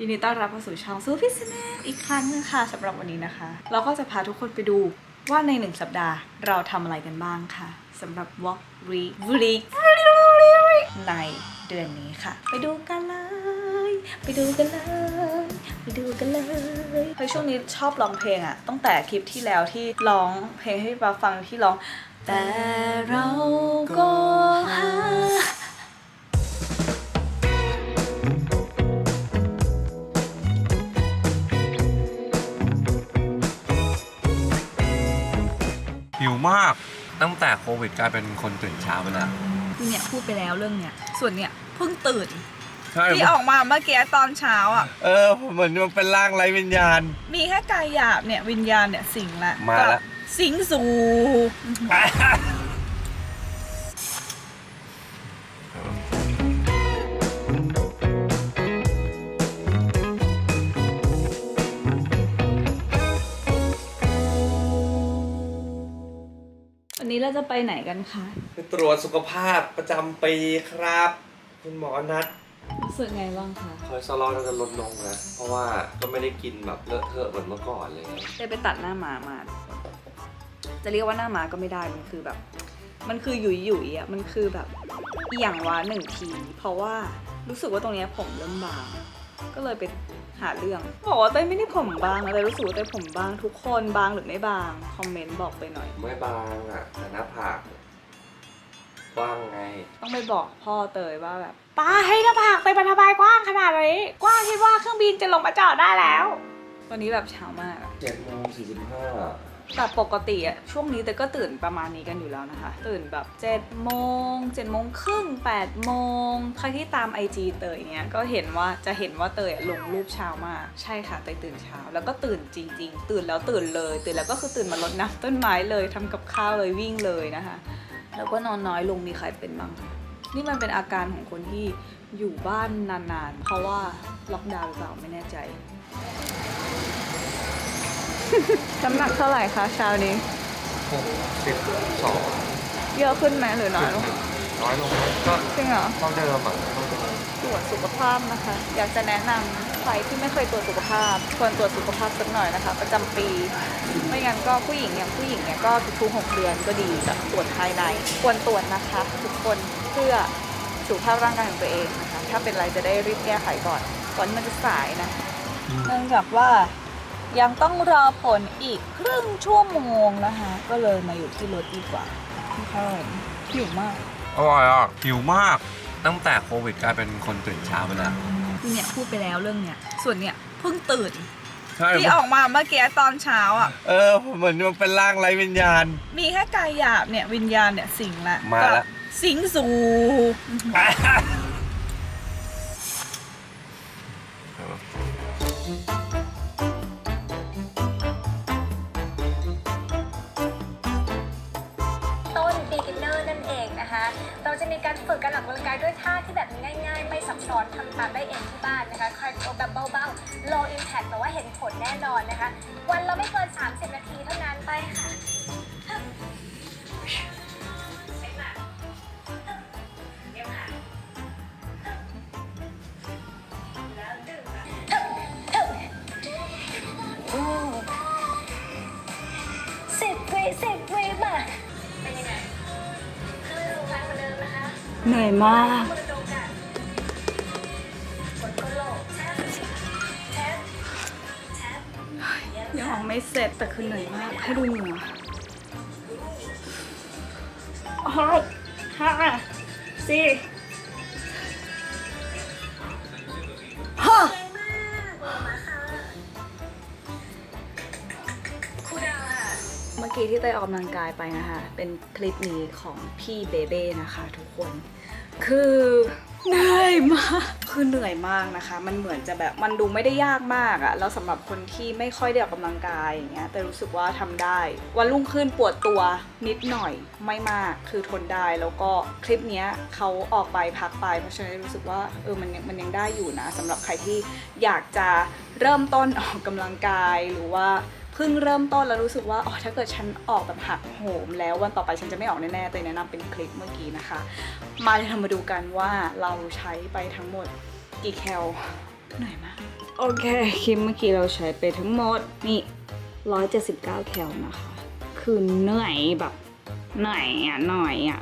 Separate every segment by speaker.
Speaker 1: ยินดีต้อนรับเข้าสู่ช่องซูฟิสเนอีกครั้งหนึงค่ะสำหรับวันนี้นะคะ เราก็จะพาทุกคนไปดูว่าในหนึ่งสัปดาห์เราทำอะไรกันบ้างค่ะสำหรับ Walk Week Week ในเดือนนี้ค่ะ ไปดูกันเลย ไปดูกันเลยไปดูกันเลยเฮ้ยช่วงนี้ชอบร้องเพลงอะตั้งแต่คลิปที่แล้วที่ร้องเพลงให้ปาฟังที่ร้องแต่เราก็หา
Speaker 2: มาก ตั้งแต่โควิดกลายเป็นคนตื่นเช้าไปแล้ว
Speaker 1: เนี่ยพูดไปแล้วเรื่องเนี่ยส่วนเนี่ยเพิ่งตื่น
Speaker 2: ใช่
Speaker 1: ที่ออกมาเมื่อกี้ตอนเช้าอะ
Speaker 2: เออ เหมือนมันเป็นร่างไร้วิญญาณ
Speaker 1: มีแค่กายหยาบเนี่ยวิญญาณเนี่ยสิงละ
Speaker 2: มาละ
Speaker 1: กับสิงสู่ นนี้เราจะไปไหนกันคะ
Speaker 2: ไปตรวจสุขภาพประจำปีครับ คุณหมอนัด
Speaker 1: รู้สึกไงบ้างคะ
Speaker 2: คอเลสเตอรอลน่าจะลดลงนะ เพราะว่าก็ไม่ได้กินแบบเลอะเทอะเหมือนเมื่อก่อนเลย
Speaker 1: ได้ไปตัดหน้าม้ามา จะเรียกว่าหน้าม้าก็ไม่ได้มันคือแบบ มันคือหยุยหยุยๆอะมันคือแบบอหย่างวะหนึ่งที เพราะว่ารู้สึกว่าตรงเนี้ยผมเริ่มบางก็เลยไปหาเรื่อง บอกว่าเต้ยไม่ได้ผมบางนะแต่รู้สึกว่าเต้ยผมบางทุกคนบางหรือไม่บางคอมเมนต์บอกไปหน่อย
Speaker 2: ไม่บางอะแต่หน้าผากว่างไง
Speaker 1: ต้องไปบอกพ่อเตยว่าแบบป้าให้หน้าผากเตยมันทำไมกว้างขนาดนี้กว้างคิดว่าเครื่องบินจะลงมาจอดได้แล้ว ตอนนี้แบบเช้ามากอะ
Speaker 2: เจ็ดโมงสี่สิบห้า
Speaker 1: แต่ปกติอะช่วงนี้เตยก็ตื่นประมาณนี้กันอยู่แล้วนะคะ ตื่นแบบ7จ็ดโมงเจ็ดโมงครึ่งแปดโมงใครที่ตามไอจีเตยเนี้ยก็เห็นว่าจะเห็นว่าเตยอะลงรูปเช้ามากใช่ค่ะเตยตื่นเช้า แล้วก็ตื่นจริง ๆ ตื่นแล้วตื่นเลย ตื่นแล้วก็คือตื่นมารดน้ำต้นไม้เลยทำกับข้าวเลยวิ่งเลยนะคะ แล้วก็นอนน้อยลงมีใครเป็นบ้างนี่มันเป็นอาการของคนที่อยู่บ้านนานๆ เพราะว่าล็อกดาวน์หรือเปล่าไม่แน่ใจ น้ำหนักเท่าไหร่คะเช้านี้
Speaker 2: หกสิบสอง
Speaker 1: เยอะขึ้นไหมหรือน้อยลง
Speaker 2: น้อยลงก็
Speaker 1: จริงเหรอ
Speaker 2: เท่าเดิมอะเท่าเดิม
Speaker 1: ตรวจสุขภาพนะคะ อยากจะแนะนำใครที่ไม่เคยตรวจสุขภาพ ควรตรวจสุขภาพสักหน่อยนะคะ ประจำปี ไม่งั้นก็ผู้หญิงอย่างผู้หญิงเนี่ยก็ทุกๆหกเดือนก็ดีจะตรวจภายใน ควรตรวจนะคะ ทุกคนเพื่อสุขภาพร่างกายของตัวเองนะคะ ถ้าเป็นอะไรจะได้รีบแก้ไขก่อนก่อนที่มันจะสายนะ เนื่องจากว่า ยังต้องรอผลอีกครึ่งชั่วโมงนะคะ ก็เลยมาอยู่ที่รถดีกว่าใช่หิวมาก
Speaker 2: อร่อยอะหิวมากตั้งแต่โควิดกลายเป็นคนตื่นเช้าไปแล้ว
Speaker 1: เนี่ยพูดไปแล้วเรื่องเนี่ยส่วนเนี่ยเพิ่งตื่น
Speaker 2: ใช่
Speaker 1: ที่ออกมาเมื่อกี้ตอนเช้าอะ
Speaker 2: เออเหมือนมันเป็นร่างไร้วิญญาณ
Speaker 1: มีแค่กายหยาบเนี่ยวิญญาณเนี่ยสิงละ
Speaker 2: มาละ
Speaker 1: กับสิงสู่
Speaker 3: นั่นเองนะคะ เราจะมีการฝึกการออกกำลังกายด้วยท่าที่แบบง่าย ๆ ไม่ซับซ้อนทำตามได้เองที่บ้านนะคะคาร์ดิโอแบบเบาๆ low impact แต่ว่าเห็นผลแน่นอนนะคะ วันเราไม่เกิน 30 นาทีเท่านั้นไปค่ะ เห
Speaker 1: นื่อยมาก
Speaker 3: มือตรงกันกดก้นโลกแท็บแท็บแท็บ
Speaker 1: ยังไม่เสร็จแต่คือเหนื่อยมากให้ดูเหงื่อหกห้าสี่
Speaker 3: กี้
Speaker 1: ที่เต้ยออกกำลังกายไปนะคะ เป็นคลิปนี้ของพี่เบเบ้นะคะ ทุกคน คือเหนื่อยมาก คือเหนื่อยมากนะคะ มันเหมือนจะแบบมันดูไม่ได้ยากมากอะแล้วสำหรับคนที่ไม่ค่อยได้ออกกำลังกายอย่างเงี้ย แต่รู้สึกว่าทำได้ วันรุ่งขึ้นปวดตัวนิดหน่อยไม่มาก คือทนได้ แล้วก็คลิปเนี้ยเขาออกไปพักไป เพราะฉะนั้นรู้สึกว่าเออมันยังมันยังได้อยู่นะสำหรับใครที่อยากจะเริ่มต้นออกกำลังกายหรือว่า เพิ่งเริ่มต้นแล้วรู้สึกว่าอ๋อถ้าเกิดฉันออกแบบหักโหม แล้ววันต่อไปฉันจะไม่ออกแน่ๆเตยแนะนำเป็นคลิปเมื่อกี้นะคะ มาเดี๋ยวเรามาดูกันว่าเราใช้ไปทั้งหมดกี่แคลเหนื่อยมากโอเคครีมเมื่อกี้เราใช้ไปทั้งหมดนี่ 179 แคลนะคะ คือเหนื่อยแบบเหนื่อยอะหน่อยอะ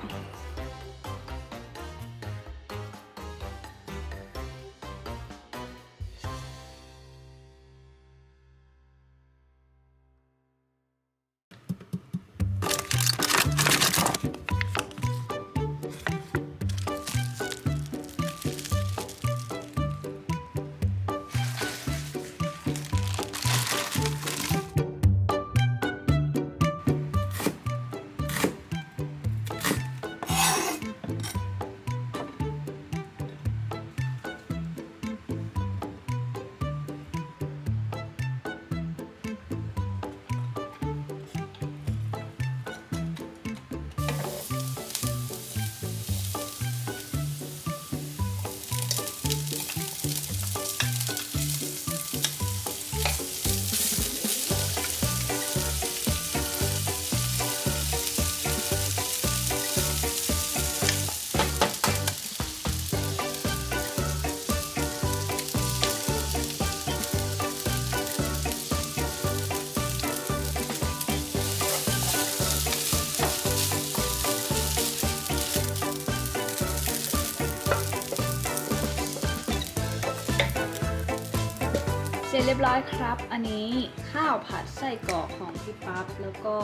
Speaker 1: ร็จเรียบร้อยครับ อันนี้ข้าวผัดไส้กรอกของพี่ปั๊บแล้วก็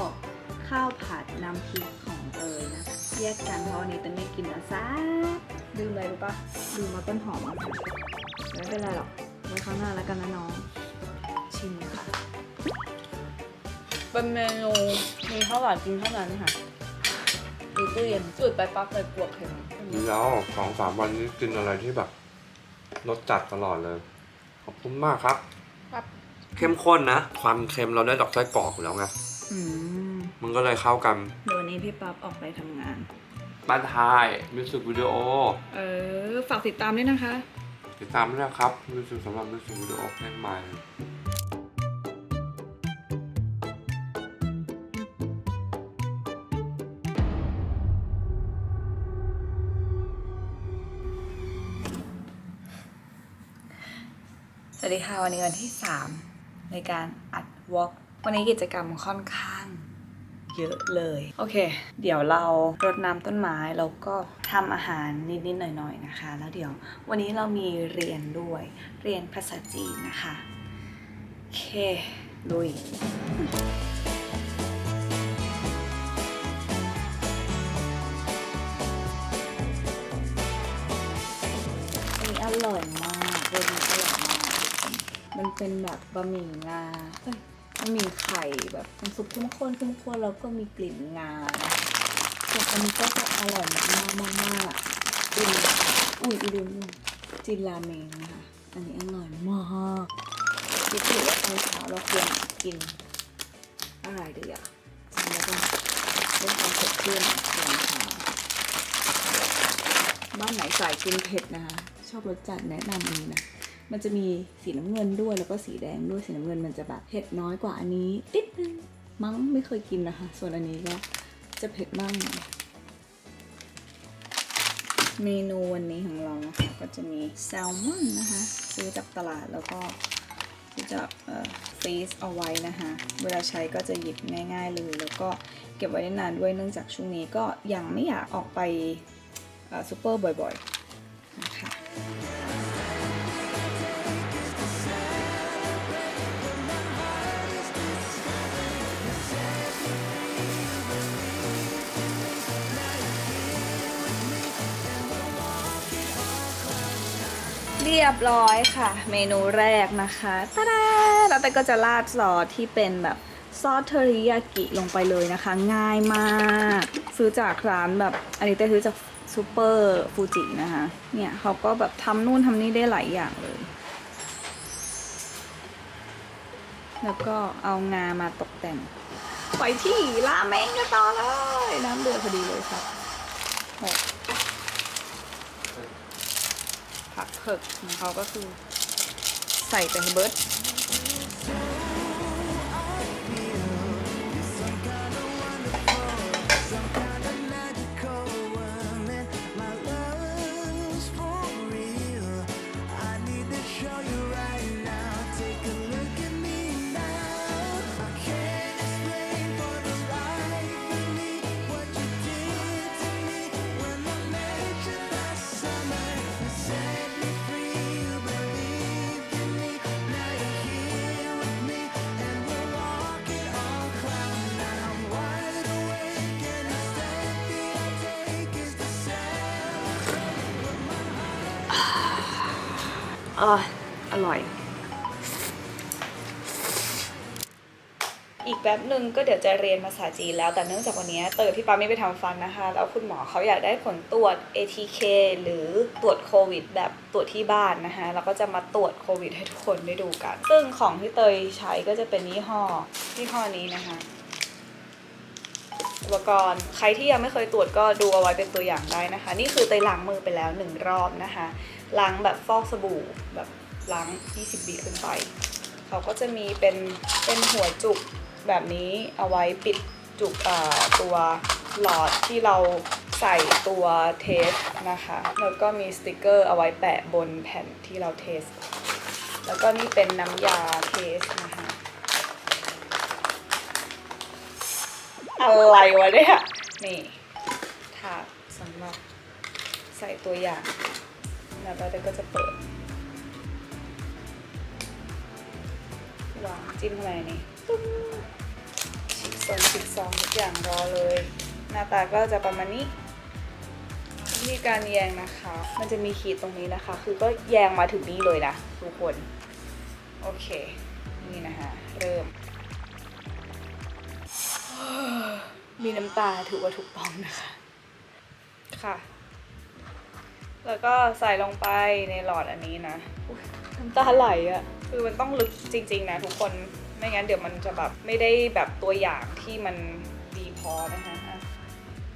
Speaker 1: ข้าวผัดน้ำพริกของเตยนะแยกกันเพราะวันนี้เตยไม่กินนะซ่าลืมอะไรรู้ปะลืมมาต้นหอมนะคะไม่เป็นไรหรอกไว้ข้างหน้าแล้วกันนะน้อง ชิมค่ะ เป็นเมนูมีข้าวหวานกินเท่านั้นค่ะดูตู้เย็นจุดไปปั๊บเลยกลัวเค็ม
Speaker 2: ดีแล้วสองสามวันนี้กินอะไรที่แบบรสจัดตลอดเลย ขอบคุณมากครับ
Speaker 1: ครับ
Speaker 2: เข้มข้นนะ ความเค็มเราได้ดอกไส้กรอกอยู่แล้วไง
Speaker 1: อืม
Speaker 2: มันก็เลยเข้ากัน
Speaker 1: เดี๋ยววันนี้พี่ปั๊บออกไปทำงาน
Speaker 2: บ้านทายมิวสิกวิดีโอ
Speaker 1: เออ ฝากติดตามด้วยนะคะ
Speaker 2: ติดตามด้วยนะครับมิวสิกสำหรับมิวสิกวิดีโอเพลงใหม่
Speaker 1: สวัสดีค่ะวันนี้วันที่ 3 ในการอัดวอล์กวันนี้กิจกรรมค่อนข้างเยอะเลย โอเค เดี๋ยวเรารดน้ำต้นไม้ แล้วก็ทำอาหารนิดๆหน่อยๆนะคะ แล้วเดี๋ยววันนี้เรามีเรียนด้วย เรียนภาษาจีนนะคะ โอเค ลุยมีอร่อยมาก มันเป็นแบบบะหมี่งาเอ้ยบะหมี่ไข่แบบน้ำซุปเข้มข้นเข้มข้นแล้วก็มีกลิ่นงาส่วนอันนี้ก็จะอร่อยมากมากมากมากจินอุ้ยอีลืมจินราเมงนะคะอันนี้อร่อยมากคิดถือว่าตอนเช้าเราควรกินอะไรดีอะจริงแล้วก็เรื่องความสดชื่นตอนเช้าบ้านไหนสายกินเผ็ดนะคะ ชอบรสจัดแนะนำอันนี้นะ มันจะมีสีน้ำเงินด้วยแล้วก็สีแดงด้วยสีน้ำเงินมันจะแบบเผ็ดน้อยกว่าอันนี้นิดนึงมั้งไม่เคยกินนะคะ ส่วนอันนี้ก็จะเผ็ดมากหน่อยเมนูวันนี้ของเรานะคะก็จะมีแซลมอนนะคะ ซื้อจากตลาดแล้วก็ที่จะฟรีซเอาไว้นะคะ เวลาใช้ก็จะหยิบง่ายๆเลยแล้วก็เก็บไว้ได้นานด้วยเนื่องจากช่วงนี้ก็ยังไม่อยากออกไปซูเปอร์บ่อยๆนะคะ รียบร้อยค่ะ เมนูแรกนะคะตาดาแล้วแต่ก็จะราดซอสที่เป็นแบบซอสเทอริยากิลงไปเลยนะคะ ง่ายมาก ซื้อจากร้านแบบอันนี้เต้ซื้อจากซูเปอร์ฟูจินะคะ เนี่ยเขาก็แบบทำนู่นทำนี่ได้หลายอย่างเลย แล้วก็เอางามาตกแต่งไปที่ราเมงกันต่อเลย น้ำเดือดพอดีเลยครับหก ผักเผือกของเขาก็คือใส่ไปให้เบิร์ด เอออร่อย อีกแป๊บหนึ่งก็เดี๋ยวจะเรียนภาษาจีนแล้ว แต่เนื่องจากวันนี้เตยพี่ปาไม่ไปทำฟันนะคะ แล้วคุณหมอเขาอยากได้ผลตรวจ ATK หรือตรวจโควิด แบบตรวจที่บ้านนะคะ แล้วก็จะมาตรวจโควิดให้ทุกคนได้ดูกัน ซึ่งของที่เตยใช้ก็จะเป็นยี่ห้อยี่ห้อนี้นะคะ อุปกรณ์ใครที่ยังไม่เคยตรวจก็ดูเอาไว้เป็นตัวอย่างได้นะคะ นี่คือเตยล้างมือไปแล้วหนึ่งรอบนะคะล้างแบบฟอกสบู่แบบล้าง 20วิขึ้นไป เขาก็จะมีเป็นเป็นหัวจุกแบบนี้เอาไว้ปิดจุกตัวหลอดที่เราใส่ตัวเทสนะคะ แล้วก็มีสติกเกอร์เอาไว้แปะบนแผ่นที่เราเทส แล้วก็นี่เป็นน้ำยาเทสนะคะ อะไรวะเนี่ยนี่ถาดสำหรับใส่ตัวอย่าง แล้วเราก็จะเปิดวางจิ้มเข้าไปในนี่ปึ้งฉีกซองฉีกซองทุกอย่างรอเลย หน้าตาก็จะประมาณนี้วิธีการแยงนะคะ มันจะมีขีดตรงนี้นะคะ คือก็แยงมาถึงนี้เลยนะทุกคน โอเค นี่นะคะ เริ่ม น้ำตาถือว่าถูกต้องนะคะ ค่ะ แล้วก็ใส่ลงไปในหลอดอันนี้นะอุ๊ยน้ำตาไหลอะคือมันต้องลึกจริง ๆ นะทุกคนไม่งั้นเดี๋ยวมันจะแบบไม่ได้แบบตัวอย่างที่มันดีพอนะคะอะ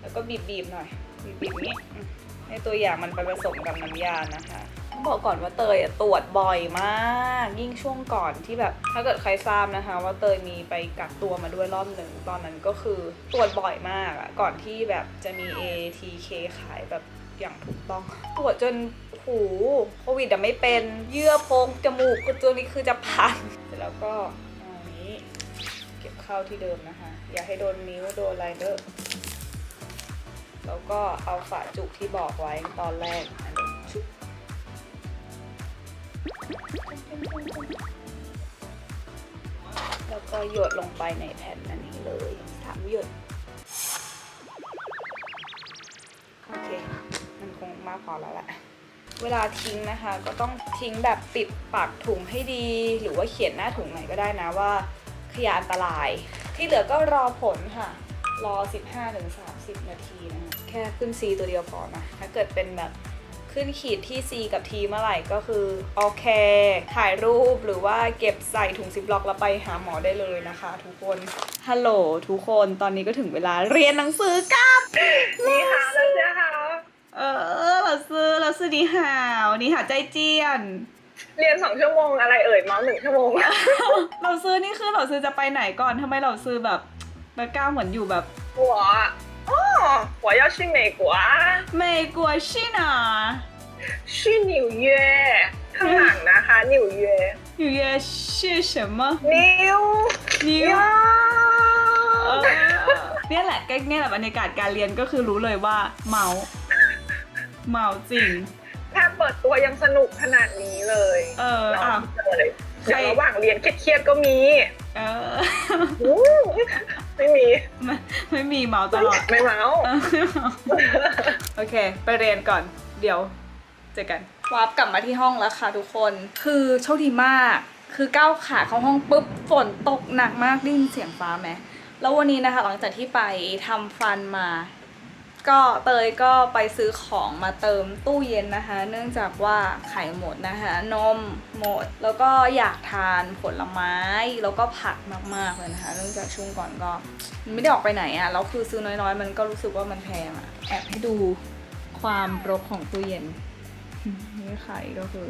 Speaker 1: แล้วก็บีบๆหน่อยบีบๆนี้อืมให้ตัวอย่างมันไปผสมกับน้ำยานะคะต้อง บอกก่อนว่าเตยตรวจบ่อยมาก ยิ่งช่วงก่อนที่แบบ ถ้าเกิดใครทราบนะคะ ว่าเตยมีไปกักตัวมาด้วยรอบหนึ่งตอนนั้นก็คือตรวจบ่อยมากอะก่อนที่แบบจะมี ATK ขายแบบอย่างถูกต้องตรวจจนหูโควิดอะไม่เป็นเยื่อโพรงจมูกคือตัวนี้คือจะพังเสร็จแล้วก็เอาอันนี้ เก็บเข้าที่เดิมนะคะ อย่าให้โดนนิ้วโดนอะไรเด้อแล้วก็เอาฝาจุกที่บอกไว้ตอนแรกอั แล้วก็หยดลงไปในแผ่นอันนี้เลยสามหยด โอเค มันคงมากพอแล้วแหละ เวลาทิ้งนะคะ ก็ต้องทิ้งแบบปิดปากถุงให้ดี หรือว่าเขียนหน้าถุงไหนก็ได้นะว่าขยะอันตราย ที่เหลือก็รอผลค่ะ รอ 15-30 นาทีนะคะ แค่ขึ้น C ตัวเดียวพอนะ ถ้าเกิดเป็นแบบ ขึ้นขีดที่ C กับ T เมื่อไหร่ก็คือโอเค ถ่ายรูปหรือว่าเก็บใส่ถุงซิปล็อกแล้วไปหาหมอได้เลยนะคะ ทุกคน ฮัลโหลทุกคนตอนนี้ก็ถึงเวลาเรียนหนังสือกับนี่
Speaker 4: ค่ะล้วเจ้าค่ะ
Speaker 1: เออเราซื้อเราซื้อนี่หาวนี่หาใจ
Speaker 4: เจียนเรียนสองชั่วโมงอะไรเอ่ยมาส์หนึ่งชั่วโมง
Speaker 1: เราซื้อนี่คือเราซื้อจะไปไหนก่อนทำไมเราซื้อแบบเบอก้าวเหมือนอยู่แบบ
Speaker 4: หัว 哦，我要去美国啊，
Speaker 1: 美国去哪
Speaker 4: 去纽约ข้างหลังนะคะ纽约
Speaker 1: 纽约是什么
Speaker 4: นิว
Speaker 1: นิ
Speaker 4: ย
Speaker 1: ว
Speaker 4: อ
Speaker 1: เออเนี่ยแหละก็เนี่ยแหละบรรยากาศการเรียนก็คือรู้เลยว่าเมาเมาจริง
Speaker 4: แค่เปิดตัวยังสนุกขนาดนี้เลย
Speaker 1: เออ
Speaker 4: เรา
Speaker 1: อ้าว
Speaker 4: เลยเดี๋ยวระหว่างเรียนเครียดๆก็มี
Speaker 1: เออ
Speaker 4: อู้ ไม่มี
Speaker 1: ไม่ไม่มีเมาตลอด
Speaker 4: ไม่เมาส์
Speaker 1: โอเค ไปเรียนก่อน เดี๋ยวเจอกันวาร์ปกลับมาที่ห้องแล้วค่ะทุกคน คือโชคดีมาก คือก้าวขาเข้าห้องปุ๊บฝนตกหนักมากได้ยินเสียงฟ้าไหมแล้ววันนี้นะคะ หลังจากที่ไปทำฟันมา ก็เตยก็ไปซื้อของมาเติมตู้เย็นนะคะ เนื่องจากว่าไข่หมดนะคะ นมหมด แล้วก็อยากทานผลไม้ แล้วก็ผักมากๆเลยนะคะ เนื่องจากช่วงก่อนก็มันไม่ได้ออกไปไหนอะ่ะ แล้วคือซื้อน้อยๆ มันก็รู้สึกว่ามันแพงอะ่ะ แอบให้ดูความรกของตู้เย็น นี่ไข่ก็คือ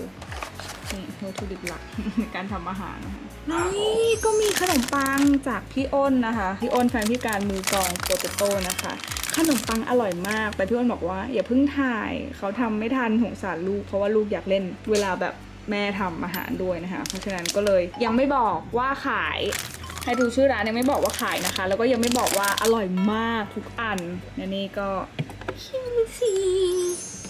Speaker 1: นี่วัตถุดิบหลักในการทำอาหารนะคะนี่ก็มีขนมปังจากพี่อ้นนะคะ พี่อ้นแฟนพี่การมือกองโปเตโต้นะคะ ขนมปังอร่อยมาก แต่พี่อ้นบอกว่า อย่าเพิ่งถ่ายเขาทำไม่ทันสงสารลูก เพราะว่าลูกอยากเล่นเวลาแบบแม่ทำอาหารด้วยนะคะ เพราะฉะนั้นก็เลยยังไม่บอกว่าขายให้ดูชื่อร้านยังไม่บอกว่าขายนะคะ แล้วก็ยังไม่บอกว่าอร่อยมากทุกอันและนี่ก็ชิมซี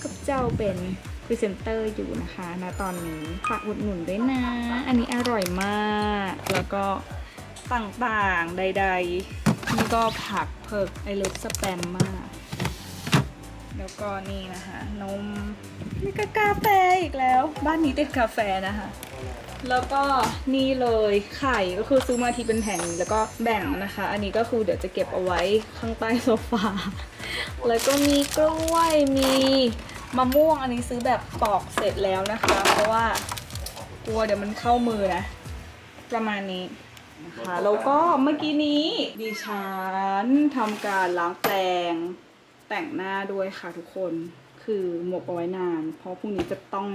Speaker 1: กับเจ้าเป็น พรีเซนเตอร์อยู่นะคะณตอนนี้ฝากอุดหนุนด้วยนะ อันนี้อร่อยมาก แล้วก็ต่างๆใดๆ นี่ก็ผักเพิกไอเลิฟสแปมมาก แล้วก็นี่นะคะ นมนี่ก็กาแฟอีกแล้ว บ้านนี้ติดกาแฟนะคะ แล้วก็นี่เลยไข่ก็คือซื้อมาทีเป็นแผ่นแล้วก็แบ่งนะคะ อันนี้ก็คือเดี๋ยวจะเก็บเอาไว้ข้างใต้โซฟา แล้วก็มีกล้วยมี มะม่วงอันนี้ซื้อแบบปอกเสร็จแล้วนะคะ เพราะว่ากลัวเดี๋ยวมันเข้ามือนะ ประมาณนี้นะคะแล้วก็เมื่อกี้นี้ดิฉันทำการล้างแปรงแต่งหน้าด้วยค่ะทุกคนคือหมกเอาไว้นาน เพราะพรุ่งนี้จะต้อง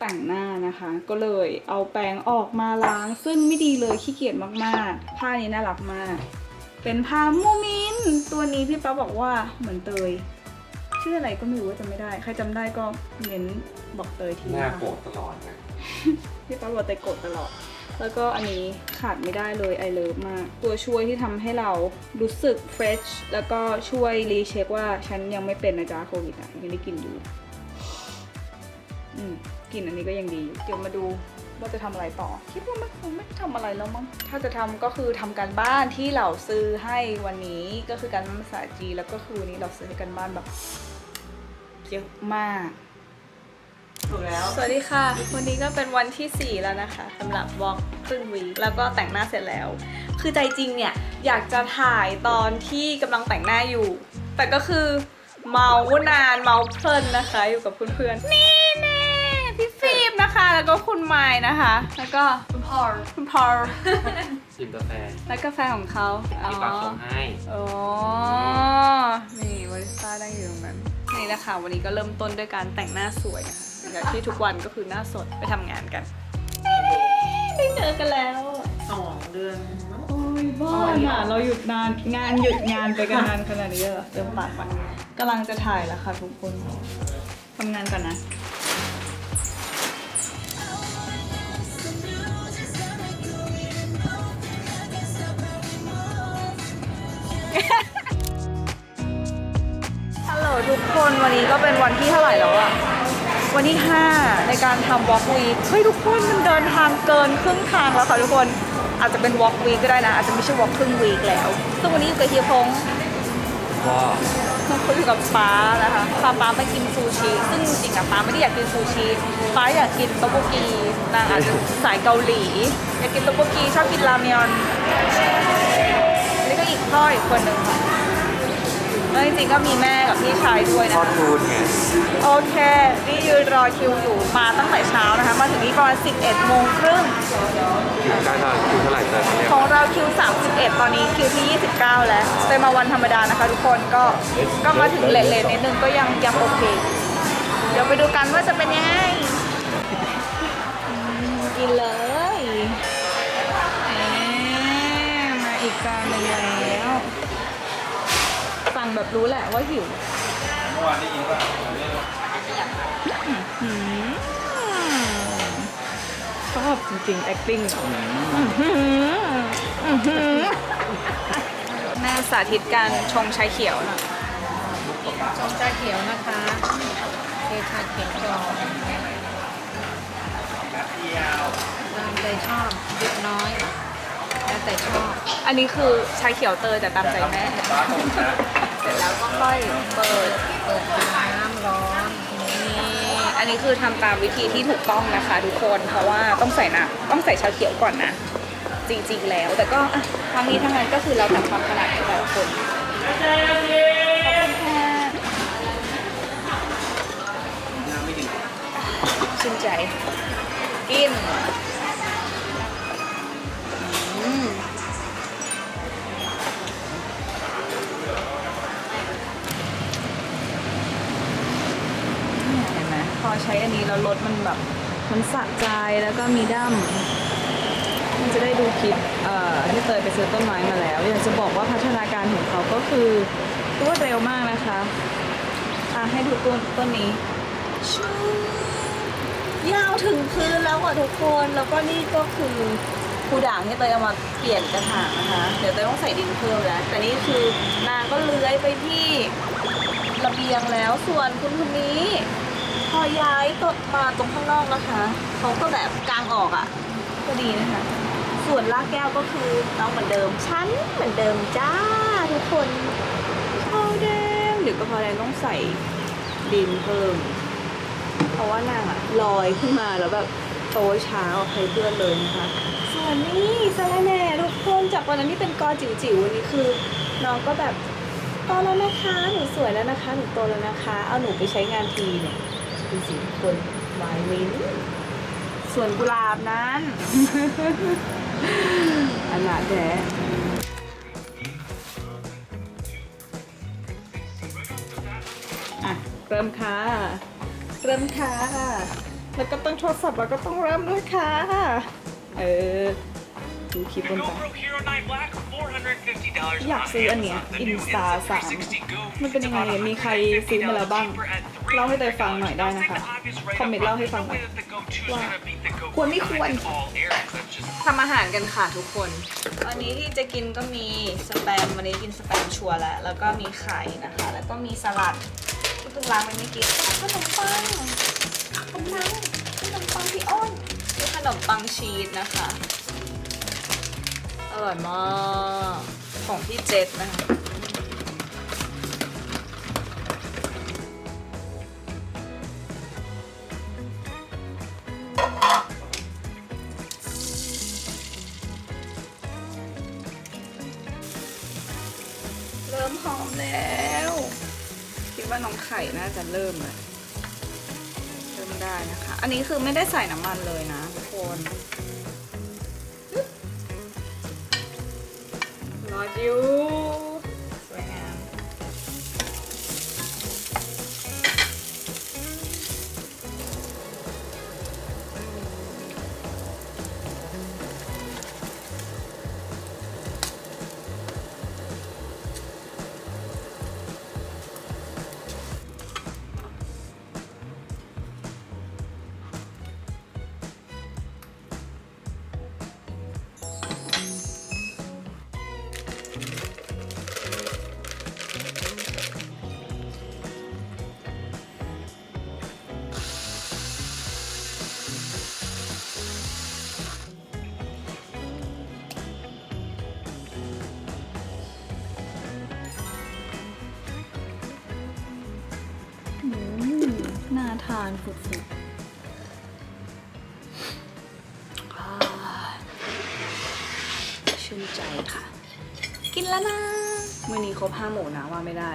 Speaker 1: แต่งหน้านะคะ ก็เลยเอาแปรงออกมาล้าง ซึ่งไม่ดีเลยขี้เกียจมากๆ ผ้านี้น่ารักมาก เป็นผ้ามูมินตัวนี้พี่ป๊าบอกว่าเหมือนเตย ชื่ออะไรก็ไม่รู้ว่าจำไม่ได้ ใครจำได้ก็เม้นบอกเตยที
Speaker 2: หน้า
Speaker 1: นะคะ
Speaker 2: โกรธตลอดนะ
Speaker 1: พี่ป๊าบอกเตยกดตลอด แล้วก็อันนี้ขาดไม่ได้เลยไอเลิฟมาก ตัวช่วยที่ทำให้เรารู้สึกเฟรชแล้วก็ช่วยรีเช็คว่าฉันยังไม่เป็นนะจ๊ะโควิดอะยังได้กลินอยู่อืมกลิ่นอันนี้ก็ยังดีอยู่เดี๋ยวมาดูว่าจะทำอะไรต่อ คิดว่าไม่คงไม่ทำอะไรแล้วมั้งถ้าจะทำก็คือทำการบ้านที่เราซื้อให้วันนี้ก็คือการบ้านภาษาจีนแล้วก็คือวันนี้เราซื้อให้กันบ้านแบบ เยอะมาก
Speaker 5: ถูกแล้ว
Speaker 1: สวัสดีค่ะ วันนี้ก็เป็นวันที่ 4 แล้วนะคะสำหรับวอล์กครึ่งวีคแล้วก็แต่งหน้าเสร็จแล้ว คือใจจริงเนี่ย อยากจะถ่ายตอนที่กำลังแต่งหน้าอยู่ แต่ก็คือเมานานเมาเพลินนะคะ อยู่กับเพื่อนๆนี่แน่พี่ฟิล์มนะคะ แล้วก็คุณไม้นะคะ แล้วก็คุณพอลคุณพอล
Speaker 2: ชิมกาแฟ
Speaker 1: และกาแฟของเขาอ๋อ
Speaker 2: ที่ปากส่งให้
Speaker 1: อ๋อนี่บาริสต้าได้อยู่ตรงนั้น นี่แหละค่ะ วันนี้ก็เริ่มต้นด้วยการแต่งหน้าสวยนะคะอย่างที่ทุกวันก็คือหน้าสดไปทำงานกันได้เจอกันแล้ว
Speaker 5: สองเดือนมั้ง
Speaker 1: โอ้ยบ้าอะเราหยุดนานงานหยุดงานไปกันนานขนาดนี้เลยเหรอเติมปากมันกำลังจะถ่ายแล้วค่ะทุกคนทำงานก่อนนะฮั คนวันนี้ก็เป็นวันที่เท่าไหร่แล้วอะวันที่ 5 ในการทำ walk week เฮ้ยทุกคนมันเดินทางเกินครึ่งทางแล้วค่ะทุกคนอาจจะเป็น walk week ก็ได้นะ อาจจะไม่ใช่ walk ครึ่ง week แล้ว ซึ่งวันนี้อยู่กับเฮียพงษ์
Speaker 2: ว่า
Speaker 1: เขาอยู่กับป้านะคะพาป้ามากินซูชิ ซึ่งจริงๆอะป้าไม่ได้อยากกินซูชิป้าอยากกินโต๊กโบกีนางอาจจะสายเกาหลีอยากกินโต๊กโบกีชอบกินรามยอนนี่ก็อีกพ่ออีกคนหนึ่งค่ะ แล้วจริงๆก็มีแม่กับพี่ชายด้วย
Speaker 2: ท
Speaker 1: นะ
Speaker 2: อด
Speaker 1: คะ
Speaker 2: ทูนไง
Speaker 1: โอเค นี่ยืนรอคิวอยู่มาตั้งแต่เช้านะคะ มาถึงนี่ประมาณ 11 โมงครึ่ง
Speaker 2: คิวใกล้เท่าไหร่คิวเท่าไหร่เจอเนี่ย
Speaker 1: ของเราคิว 31 ตอนนี้คิวที่ 29 แล้วเป็นมาวันธรรมดานะคะทุกคนก็ก็มาถึงเลทๆนิดนึงก็ยังยังโอเค เดี๋ยวไปดูกันว่าจะเป็นยังไงอืมกินเลยแหมมาอีกจานหนึงแล้วสั่ง แบบรู้แหละว่าหิวอืมชอบจริงๆ acting แม่สาธิตการชงชาเขียวนะ
Speaker 6: ชมชาเขียวนะคะเทชาเขียวก่อนตามใจชอบเล็กน้อย แล้วแต่ชอบ
Speaker 1: อันนี้คือชาเขียวเตยแต่ตามใจแม่ ร็จแล้วก็ค่อยเปิด
Speaker 6: เปิดน้ำร้อน
Speaker 1: นี่อันนี้คือทำตามวิธีที่ถูกต้องนะคะทุกคนเพราะว่าต้องใส่นะต้องใส่ชาเขียวก่อนนะ จริงๆแล้ว แต่ก็อะทั้งนี้ทั้งนั้นก็คือเราแต่ความถนัดของแต่ละคนขอบคุณค่ะชื่นใจกิน แล้วก็มีดั้มมันจะได้ดูคลิปที่เตยไปซื้อต้นไม้มาแล้ว อยากจะบอกว่าพัฒนาการของเขาก็คือรวดเร็วมากนะคะอะให้ดูต้นต้นนี้ชูยาวถึงพื้นแล้วอะทุกคนแล้วก็นี่ก็คือคูด่างที่เตยเอามาเปลี่ยนกระถางนะคะ เดี๋ยวเตยต้องใส่ดินเพิ่มแล้วแต่นี่คือนางก็เลื้อยไปที่ระเบียงแล้วส่วนคุณคนนี้ พอย้ายต้นมาตรงข้างนอกนะคะเขาก็แบบกลางออกอะก็ดีนะคะ ส่วนลากแก้วก็คือน้องเหมือนเดิมชั้นเหมือนเดิมจ้าทุกคนพอแดงเดี๋ยวก็พอแดงต้องใส่ดินเพิ่มเพราะว่านางอะลอยขึ้นมาแล้วแบบโตช้ากว่าใครเพื่อนเลยนะคะ ส่วนนี้สาระแหน่ทุกคนจากวันนั้นที่เป็นกอจิ๋วๆวันนี้คือน้องก็แบบโตแล้วนะคะหนูสวยแล้วนะคะหนูโตแล้วนะคะ เอาหนูไปใช้งานทีเนี่ย ดูสิทุกคนวายวินส่วนกุหลาบนั้น อันหนาแท้อะเริ่มค่ะ เริ่มค่ะ แล้วก็ต้องโทรศัพท์แล้วก็ต้องเริ่มด้วยค่ะ เออ ดูคลิปบนไป อยาก
Speaker 7: on
Speaker 1: ซื้ออันเนี้ย
Speaker 7: Amazon. The new
Speaker 1: Insta
Speaker 7: Insta
Speaker 1: สาม
Speaker 7: 360 Go
Speaker 1: มันเป็นยังไง
Speaker 7: is
Speaker 1: มีใคร
Speaker 7: about
Speaker 1: ซื้อมาแล้วบ้าง
Speaker 7: $150 cheaper at
Speaker 1: เล่าให้เตยฟังหน่อยได้
Speaker 7: $300.
Speaker 1: นะคะ
Speaker 7: Now, take the obvious right
Speaker 1: คอมเมนต์
Speaker 7: up
Speaker 1: เล่าให้
Speaker 7: front.
Speaker 1: ฟังหน่อย
Speaker 7: There's no way that the Go 2 is
Speaker 1: ว่า
Speaker 7: gonna beat the Go
Speaker 1: ควรไม่ควร
Speaker 7: in all areas. That's just
Speaker 1: ทำอาหารกันค่ะทุกคน วันนี้ที่จะกินก็มีสแปมวันนี้กินสแปมชัวร์แล้ว แล้วก็มีไข่นะคะ แล้วก็มีสลัดที่เพิ่งล้างไปไม่กี่ขนมปังขนมปังขนมปังพี่อ้นมีขนมปังชีสนะคะอ ร่อยมาก ของพี่เจษนะคะเริ่มหอมแล้ว คิดว่าน้องไข่น่าจะเริ่มเลยเริ่มได้นะคะ อันนี้คือไม่ได้ใส่น้ำมันเลยนะทุกคน รออาทานฝุดๆอ่าชื่นใจค่ะ กินแล้วนะมื่อนี้ครบห้าหมูนะว่าไม่ได้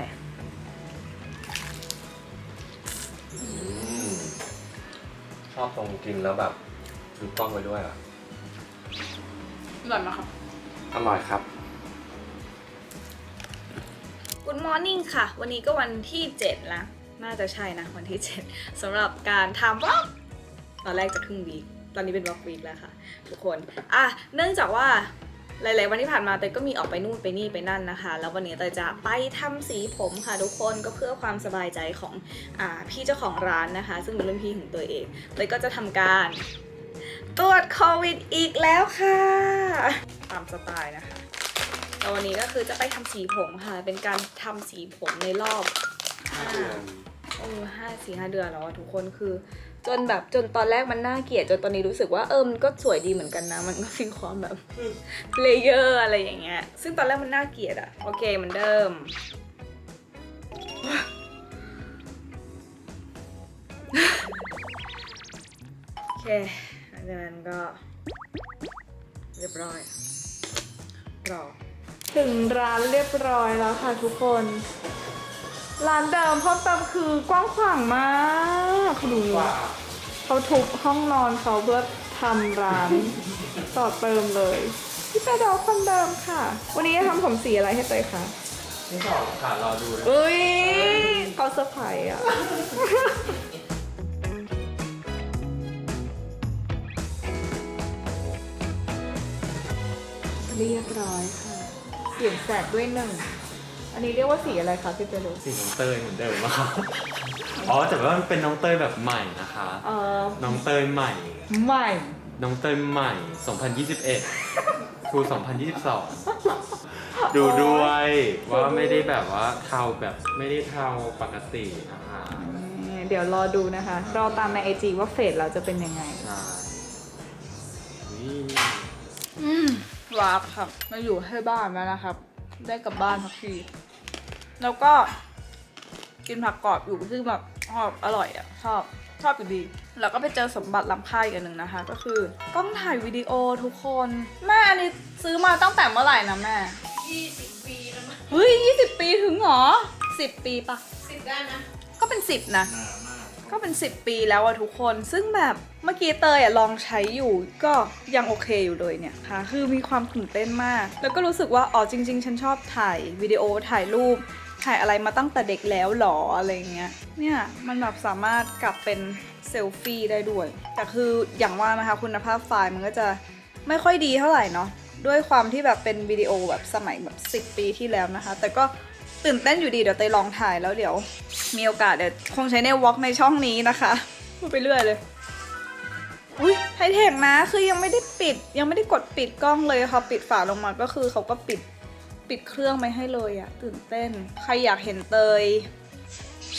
Speaker 2: ชอบตรงกินแล้วแบบถือกล้องไปด้วยอะ
Speaker 1: อร่อยไหมครับ
Speaker 2: อร่อยครับ
Speaker 1: Good morning ค่ะ วันนี้ก็วันที่ 7 แล้ว น่าจะใช่นะวันที่ 7สำหรับการทำวล็อกตอนแรกจะครึ่งวีคตอนนี้เป็นวล็อกวีคแล้วค่ะ ทุกคนอะเนื่องจากว่าหลาย ๆ วันที่ผ่านมาเตยก็มีออกไปนู่นไปนี่ไปนั่นนะคะ แล้ววันนี้เตยจะไปทำสีผมค่ะทุกคนก็เพื่อความสบายใจของอ่าพี่เจ้าของร้านนะคะ ซึ่งเป็นรุ่นพี่ของตัวเองเตยก็จะทำการตรวจโควิดอีกแล้วค่ะ ตามสไตล์นะคะแล้ววันนี้ก็คือจะไปทำสีผมค่ะ เป็นการทำสีผมในรอบห้า เออห้าสี่ห้าเดือนแล้วอะทุกคนคือ จนแบบจนตอนแรกมันน่าเกลียดจนตอนนี้รู้สึกว่าเออมันก็สวยดีเหมือนกันนะ มันก็มีความแบบเลเยอร์อะไรอย่างเงี้ยซึ่งตอนแรกมันน่าเกลียดอะโอเคเหมันเดิมโอเคหลังจากนั้นก็ เรียบร้อยรอถึงร้านเรียบร้อยแล้วค่ะทุกคน ร้านเดิมเพิ่มเติมคือกว้างขวางมากดูเขาทุบห้องนอนเขาเพื่อทำร้านต่อเติมเลย พี่เตยดอกคนเดิมค่ะ วันนี้จะทำผมสีอะไรให้เตยคะ
Speaker 2: ที่สองค่ะรอดูนะ
Speaker 1: เอ้ยเขาเซอร์ไพรส์อะเรียบร้อยค่ะ เสียงแสกด้วยหนึ่ง อันนี้เรียกว่าสีอะไรคะพี่เปโด
Speaker 8: สีน้องเตยเหมือนเดิมอะครับอ๋อแต่ว่ามันเป็นน้องเตยแบบใหม่นะคะ
Speaker 1: เอ่อ
Speaker 8: น้องเตยใหม่
Speaker 1: ใหม่
Speaker 8: น้องเตยใหม่ 2021ครู2022 ดูด้วยว่าไม่ได้แบบว่าเทาแบบไม่ได้เทาปกตินะคะ
Speaker 1: เดี๋ยวรอดูนะคะ รอตามในไอจีว่าเฟสเราจะเป็นยังไง
Speaker 8: ใช่นี่
Speaker 1: อืมวาร์ปครับมาอยู่ให้บ้านแล้วนะครับ ได้กลับบ้านทักที แล้วก็กินผักกรอบอยู่ซึ่งแบบชอบอร่อยอะชอบชอบอยู่ดี แล้วก็ไปเจอสมบัติล้ำค่าอีกอันหนึ่งนะคะ ก็คือกล้องถ่ายวิดีโอทุกคน แม่อันนี้ซื้อมาตั้งแต่เมื่อไหร่นะแม่20ปีแล้วมั้งเฮ้ย20ปีถึงเหรอ10ปีปะ10ได้นะ ก็เป็น10นะ ก็เป็น 10 ปีแล้วอะทุกคน ซึ่งแบบเมื่อกี้เตยอะลองใช้อยู่ก็ยังโอเคอยู่เลยเนี่ยค่ะ คือมีความตื่นเต้นมาก แล้วก็รู้สึกว่าอ๋อจริง ๆ ฉันชอบถ่ายวิดีโอถ่ายรูป ถ่ายอะไรมาตั้งแต่เด็กแล้วหรออะไรเงี้ย เนี่ยมันแบบสามารถกลับเป็นเซลฟี่ได้ด้วย แต่คืออย่างว่านะคะคุณภาพไฟล์มันก็จะไม่ค่อยดีเท่าไหร่เนาะ ด้วยความที่แบบเป็นวิดีโอแบบสมัยแบบ 10 ปีที่แล้วนะคะ แต่ก็ตื่นเต้นอยู่ดีเดี๋ยวเตยลองถ่ายแล้วเดี๋ยว มีโอกาสเดี๋ยวคงใช้ในวอล์กในช่องนี้นะคะพูดไปเรื่อยเลยอุ้ยไฮเทคนะคือยังไม่ได้ปิด ยังไม่ได้กดปิดกล้องเลยค่ะปิดฝาลงมาก็คือเขาก็ปิด ปิดเครื่องไม่ให้เลยอะตื่นเต้น ใครอยากเห็นเตย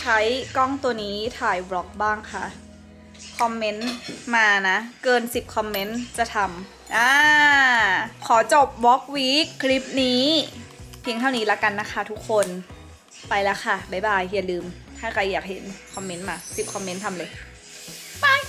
Speaker 1: ใช้กล้องตัวนี้ถ่ายบล็อกบ้างคะคอมเมนต์มานะ เกิน 10 คอมเมนต์จะทำอ่าขอจบบล็อกวีคคลิปนี้ เพียงเท่านี้ละกันนะคะทุกคนไปแล้วค่ะ บ๊ายบายอย่าลืม ถ้าใครอยากเห็น คอมเมนต์มา 10 คอมเมนต์ทำเลยบาย